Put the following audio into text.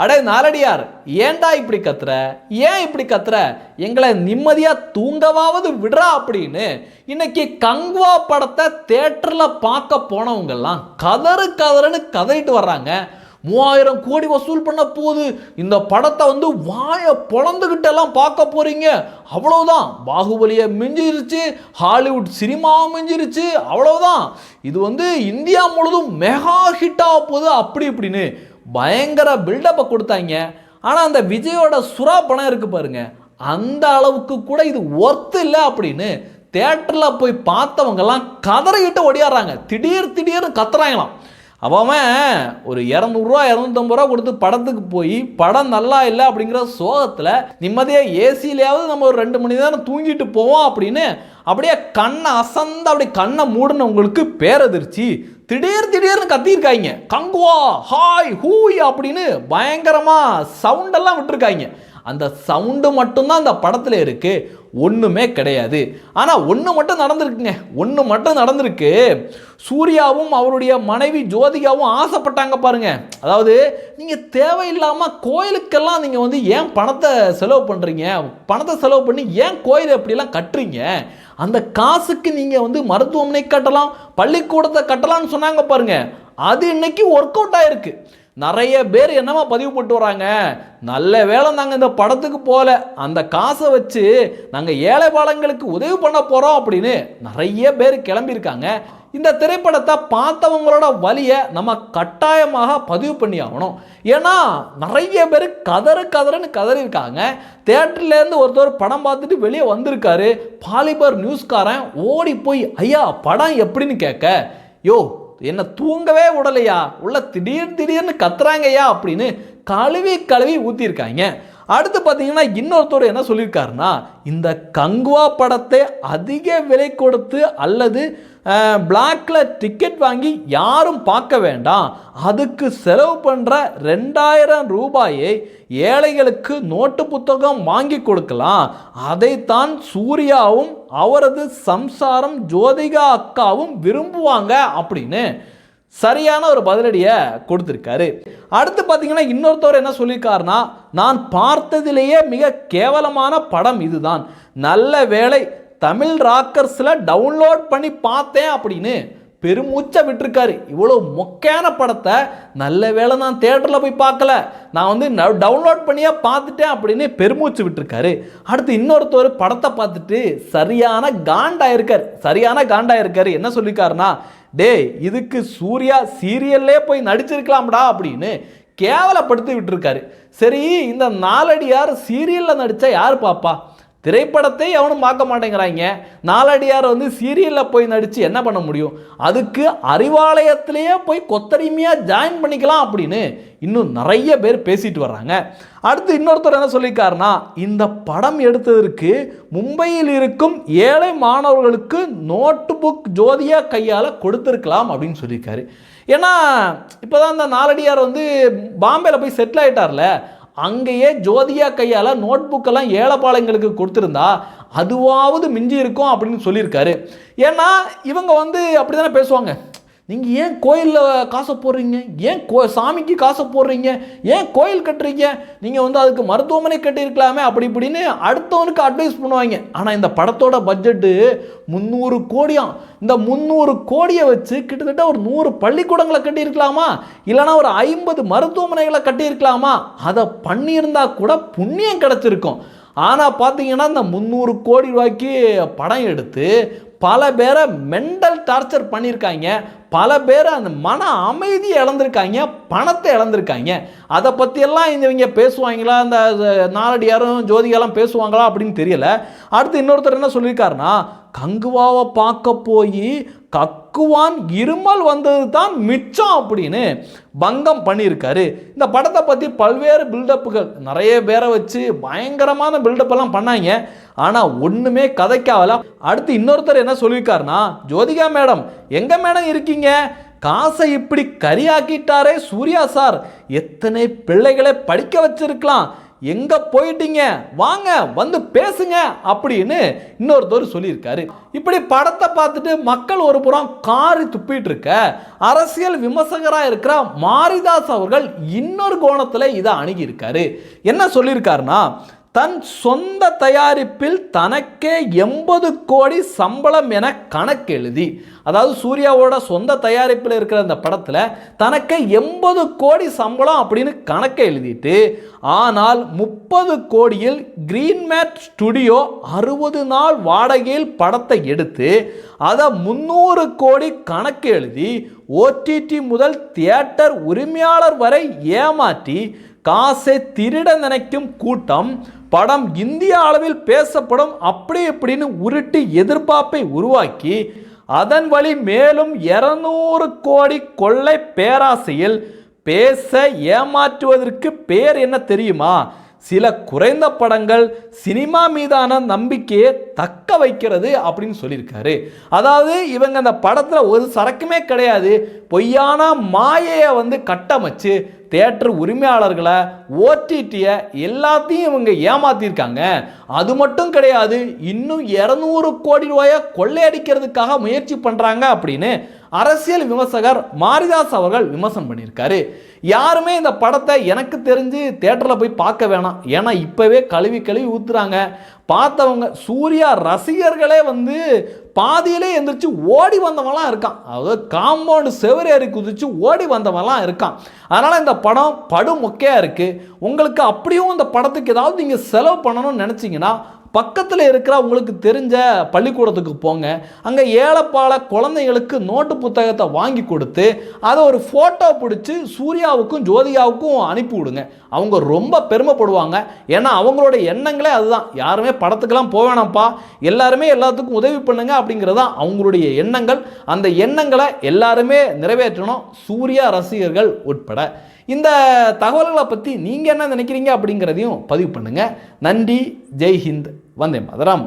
அடே நாலடியார் ஏன்டா இப்படி கத்துற? ஏன் இப்படி கத்துற? எங்களை நிம்மதியா தூங்கவாவது விடுறா அப்படின்னு இன்னைக்கு கங்குவா படத்தை தேட்டரில் பார்க்க போனவங்கெல்லாம் கதறு கதறுன்னு கதறிட்டு வர்றாங்க. மூவாயிரம் கோடி வசூல் பண்ண போகுது. இந்த படத்தை வந்து வாயை பொழந்துக்கிட்டு எல்லாம் பார்க்க போறீங்க. அவ்வளவுதான். பாகுபலியை மிஞ்சிருச்சு ஹாலிவுட் சினிமா மிஞ்சிருச்சு அவ்வளவுதான். இது வந்து இந்தியா முழுதும் மெகா ஹிட் ஆக போகுது அப்படி இப்படின்னு. பயங்கர பில்டப்பை கொடுத்தாங்க. ஆனால் அந்த விஜயோட சுறா பணம் இருக்கு பாருங்க. அந்த அளவுக்கு கூட இது ஒர்த்து இல்லை அப்படின்னு தேட்டரில் போய் பார்த்தவங்கெல்லாம் கதறிக்கிட்டு ஒடியாடுறாங்க திடீர் திடீர்னு கத்துறாங்களாம். அவன் ஒரு இரநூறுவா இரநூத்தம்பது ரூபா கொடுத்து படத்துக்கு போய் படம் நல்லா இல்லை அப்படிங்கிற சோகத்தில் நிம்மதியாக ஏசியிலையாவது நம்ம ஒரு ரெண்டு மணி நேரம் தூங்கிட்டு போவோம் அப்படின்னு அப்படியே கண்ணை அசந்து அப்படி கண்ணை மூடினவங்களுக்கு பேரதிர்ச்சி. திடீர் திடீர்னு கத்தியிருக்காங்க. கங்குவா ஹாய் ஹூய் அப்படின்னு பயங்கரமாக சவுண்டெல்லாம் விட்டுருக்காங்க. அந்த சவுண்டு மட்டும்தான் அந்த படத்தில் இருக்குது ஒன்றுமே கிடையாது. ஆனால் ஒன்று மட்டும் நடந்திருக்குங்க. ஒன்று மட்டும் நடந்திருக்கு. சூர்யாவும் அவருடைய மனைவி ஜோதிகாவும் ஆசைப்பட்டாங்க பாருங்க. அதாவது நீங்கள் தேவையில்லாமல் கோயிலுக்கெல்லாம் நீங்கள் வந்து ஏன் பணத்தை செலவு பண்ணுறீங்க பணத்தை செலவு பண்ணி ஏன் கோயில் எப்படிலாம் கட்டுறீங்க? அந்த காசுக்கு நீங்கள் வந்து மருத்துவமனை கட்டலாம் பள்ளிக்கூடத்தை கட்டலாம்னு சொன்னாங்க பாருங்க. அது இன்னைக்கு ஒர்க் அவுட் ஆயிருக்கு. நிறைய பேர் என்னமா பதிவு போட்டு வராங்க? நல்ல வேளை நாங்கள் இந்த படத்துக்கு போகல அந்த காசை வச்சு நாங்கள் ஏழை பாலங்களுக்கு உதவி பண்ண போகிறோம் அப்படின்னு நிறைய பேர் கிளம்பியிருக்காங்க. இந்த திரைப்படத்தை பார்த்தவங்களோட வழியை நம்ம கட்டாயமாக பதிவு பண்ணி ஆகணும். ஏன்னா நிறைய பேர் கதறு கதறுன்னு கதறியிருக்காங்க. தேட்டர்லேருந்து ஒருத்தர் படம் பார்த்துட்டு வெளியே வந்திருக்காரு. பாலிபர் நியூஸ்காரன் ஓடி போய் ஐயா படம் எப்படின்னு கேட்க. யோ என்ன தூங்கவே விடலையா உள்ள திடீர் திடீர்னு கத்துறாங்கய்யா அப்படின்னு கழுவி கழுவி ஊற்றிருக்காங்க அடுத்து பார்த்தீங்கன்னா இன்னொருத்தர் என்ன சொல்லியிருக்காருன்னா இந்த கங்குவா படத்தை அதிக விலை கொடுத்து அல்லது பிளாக்ல டிக்கெட் வாங்கி யாரும் பார்க்க வேண்டாம். அதுக்கு செலவு பண்ணுற ரெண்டாயிரம் ரூபாயை ஏழைகளுக்கு நோட்டு புத்தகம் வாங்கி கொடுக்கலாம். அதைத்தான் சூர்யாவும் அவரது சம்சாரம் ஜோதிகா அக்காவும் விரும்புவாங்க அப்படின்னு சரியான ஒரு பதிலடியை கொடுத்துருக்காரு. அடுத்து பார்த்தீங்கன்னா இன்னொருத்தவர் என்ன சொல்லியிருக்காருன்னா நான் பார்த்ததிலேயே மிக கேவலமான படம் இதுதான். நல்ல வேளை தமிழ் ராக்கர்ஸில் டவுன்லோட் பண்ணி பார்த்தேன் அப்படின்னு பெருமூச்சை விட்டுருக்காரு. இவ்வளோ மொக்கையான படத்தை நல்ல வேளை நான் தேட்டரில் போய் பார்க்கல. நான் வந்து டவுன்லோட் பண்ணியே பார்த்துட்டேன் அப்படின்னு பெருமூச்சு விட்டுருக்காரு. அடுத்து இன்னொருத்தர் படத்தை பார்த்துட்டு சரியான காண்டாயிருக்கார். சரியான காண்டாயிருக்கார். என்ன சொல்லியிருக்காருன்னா டேய் இதுக்கு சூர்யா சீரியல்லே போய் நடிச்சிருக்கலாம்டா அப்படின்னு கேவலப்படுத்தி விட்டுருக்காரு. சரி இந்த நாலடியார் சீரியலில் நடித்தா யார் பாப்பா திரைப்படத்தை எவனும் பார்க்க மாட்டேங்கிறாங்க. நாலடியார் வந்து சீரியலில் போய் நடித்து என்ன பண்ண முடியும்? அதுக்கு அறிவாலயத்திலேயே போய் கொத்தடிமையாக ஜாயின் பண்ணிக்கலாம் அப்படின்னு இன்னும் நிறைய பேர் பேசிட்டு வர்றாங்க. அடுத்து இன்னொருத்தர் என்ன சொல்லியிருக்காருன்னா இந்த படம் எடுத்ததற்கு மும்பையில் இருக்கும் ஏழை மாணவர்களுக்கு நோட்டு புக் ஜோதியாக கையால் கொடுத்துருக்கலாம் அப்படின்னு சொல்லியிருக்காரு. ஏன்னா இப்போ தான் இந்த நாலடியார் வந்து பாம்பேயில் போய் செட்டில் ஆயிட்டார்ல அங்கேயே ஜோதியா கையால் நோட் புக்கெல்லாம் ஏழைப்பாளையங்களுக்கு கொடுத்துருந்தா அதுவாவது மிஞ்சி இருக்கும் அப்படின்னு சொல்லியிருக்காரு. ஏன்னா இவங்க வந்து அப்படி தானே பேசுவாங்க? நீங்கள் ஏன் கோயிலில் காசை போடுறீங்க? ஏன் கோ சாமிக்கு காசை போடுறீங்க? ஏன் கோயில் கட்டுறீங்க? நீங்கள் வந்து அதுக்கு மருத்துவமனை கட்டியிருக்கலாமே அப்படி இப்படின்னு அடுத்தவனுக்கு அட்வைஸ் பண்ணுவாங்க. ஆனால் இந்த படத்தோட பட்ஜெட்டு முந்நூறு கோடியாம் இந்த முந்நூறு கோடியை வச்சு கிட்டத்தட்ட ஒரு நூறு பள்ளிக்கூடங்களை கட்டியிருக்கலாமா? இல்லைனா ஒரு ஐம்பது மருத்துவமனைகளை கட்டியிருக்கலாமா? அதை பண்ணியிருந்தா கூட புண்ணியம் கிடச்சிருக்கும். ஆனால் பார்த்தீங்கன்னா இந்த முந்நூறு கோடி ரூபாய்க்கு படம் எடுத்து பல பேரை மென்டல் டார்ச்சர் பண்ணியிருக்காங்க. பல பேர் அந்த மன அமைதியை இழந்திருக்காங்க பணத்தை இழந்திருக்காங்க. அதை பற்றியெல்லாம் இந்த இவங்க பேசுவாங்களா? இந்த நாலடியாரும் ஜோதிகாலாம் பேசுவாங்களா அப்படின்னு தெரியல. அடுத்து இன்னொருத்தர் என்ன சொல்லியிருக்காருன்னா கங்குவாவை பார்க்க போய் கக்குவான் இருமல் வந்தது தான் மிச்சம் அப்படின்னு பங்கம் பண்ணியிருக்காரு. இந்த படத்தை பற்றி பல்வேறு பில்டப்புகள் நிறைய பேரை வச்சு பயங்கரமான பில்டப் எல்லாம் பண்ணாங்க. ஆனால் ஒன்றுமே கதைக்காவல அடுத்து இன்னொருத்தர் என்ன சொல்லியிருக்காருனா ஜோதிகா மேடம் எங்கே மேடம் இருக்கீங்க? காசை இப்படி கரியாக்கிட்டாரே சூர்யா சார். எத்தனை பிள்ளைகளை படிக்க வச்சிருக்கலாம். எங்க போயிட்டீங்க? வாங்க வந்து பேசுங்க அப்படின்னு இன்னொருத்தர் சொல்லியிருக்காரு. இப்படி படத்தை பார்த்துட்டு மக்கள் ஒரு புறம் காரி துப்பிட்டு இருக்க அரசியல் விமர்சகராக இருக்கிற மாரிதாஸ் அவர்கள் இன்னொரு கோணத்தில் இதை அணுகியிருக்காரு. என்ன சொல்லியிருக்காருன்னா தன் சொந்த தயாரிப்பில் தனக்கே எண்பது கோடி சம்பளம் என கணக்கு எழுதி அதாவது சூர்யாவோட சொந்த தயாரிப்பில் இருக்கிற அந்த படத்தில் தனக்கு எண்பது கோடி சம்பளம் அப்படின்னு கணக்கை எழுதிட்டு ஆனால் முப்பது கோடியில் கிரீன்மேட் ஸ்டுடியோ அறுபது நாள் வாடகையில் படத்தை எடுத்து அதை முந்நூறு கோடி கணக்கு எழுதி ஓடிடி முதல் தியேட்டர் உரிமையாளர் வரை ஏமாற்றி காசை திருட நினைக்கும் கூட்டம் படம் இந்திய அளவில் பேசப்படும் அப்படி இப்படின்னு உருட்டி எதிர்பார்ப்பை உருவாக்கி அதன் வழி மேலும் இருநூறு கோடி கொள்ளை பேராசையில் பேச ஏமாற்றுவதற்கு பேர் என்ன தெரியுமா? சில குறைந்த படங்கள் சினிமா மீதான நம்பிக்கையை தக்க வைக்கிறது அப்படின்னு சொல்லியிருக்காரு. அதாவது இவங்க அந்த படத்தில் ஒரு சரக்குமே கிடையாது. பொய்யான மாயையை வந்து கட்டமைச்சு தேட்டர் உரிமையாளர்களை ஓடிடியை எல்லாத்தையும் இவங்க ஏமாத்தியிருக்காங்க. அது மட்டும் கிடையாது இன்னும் இரநூறு கோடி ரூபாயை கொள்ளையடிக்கிறதுக்காக முயற்சி பண்ணுறாங்க அப்படின்னு அரசியல் விமர்சகர் மாரிதாஸ் அவர்கள் விமர்சனம் பண்ணியிருக்காரு. யாருமே இந்த படத்தை எனக்கு தெரிஞ்சு தேட்டரில் போய் பார்க்க வேணாம். ஏன்னா இப்போவே கழுவி கழுவி ஊற்றுறாங்க பார்த்தவங்க சூர்யா ரசிகர்களே வந்து பாதியிலே எந்திரிச்சு ஓடி வந்தவன்லாம் இருக்கான். அதாவது காம்பவுண்டு செவரேறி குதிச்சு ஓடி வந்தவன்லாம் இருக்கான். அதனால் இந்த படம் படு மொக்கையாக இருக்குது உங்களுக்கு அப்படியும் இந்த படத்துக்கு ஏதாவது நீங்கள் செலவு பண்ணணும்னு நினச்சிங்கன்னா பக்கத்தில் இருக்கிற உங்களுக்கு தெரிஞ்ச பள்ளிக்கூடத்துக்கு போங்க. அங்கே ஏழைப்பால குழந்தைங்களுக்கு நோட்டு புத்தகத்தை வாங்கி கொடுத்து அதை ஒரு ஃபோட்டோ பிடிச்சி சூர்யாவுக்கும் ஜோதிகாவுக்கும் அனுப்பி விடுங்க. அவங்க ரொம்ப பெருமைப்படுவாங்க. ஏன்னா அவங்களோட எண்ணங்களே அதுதான். யாருமே படத்துக்கெல்லாம் போக வேணாம்ப்பா. எல்லாருமே எல்லாத்துக்கும் உதவி பண்ணுங்க அப்படிங்கிறது தான் அவங்களுடைய எண்ணங்கள். அந்த எண்ணங்களை எல்லாருமே நிறைவேற்றணும். சூர்யா ரசிகர்கள் உட்பட. இந்த தகவல்களை பற்றி நீங்கள் என்ன நினைக்கிறீங்க அப்படிங்கிறதையும் பதிவு பண்ணுங்கள் நன்றி. ஜெய் ஹிந்த் வந்தே மதராம்.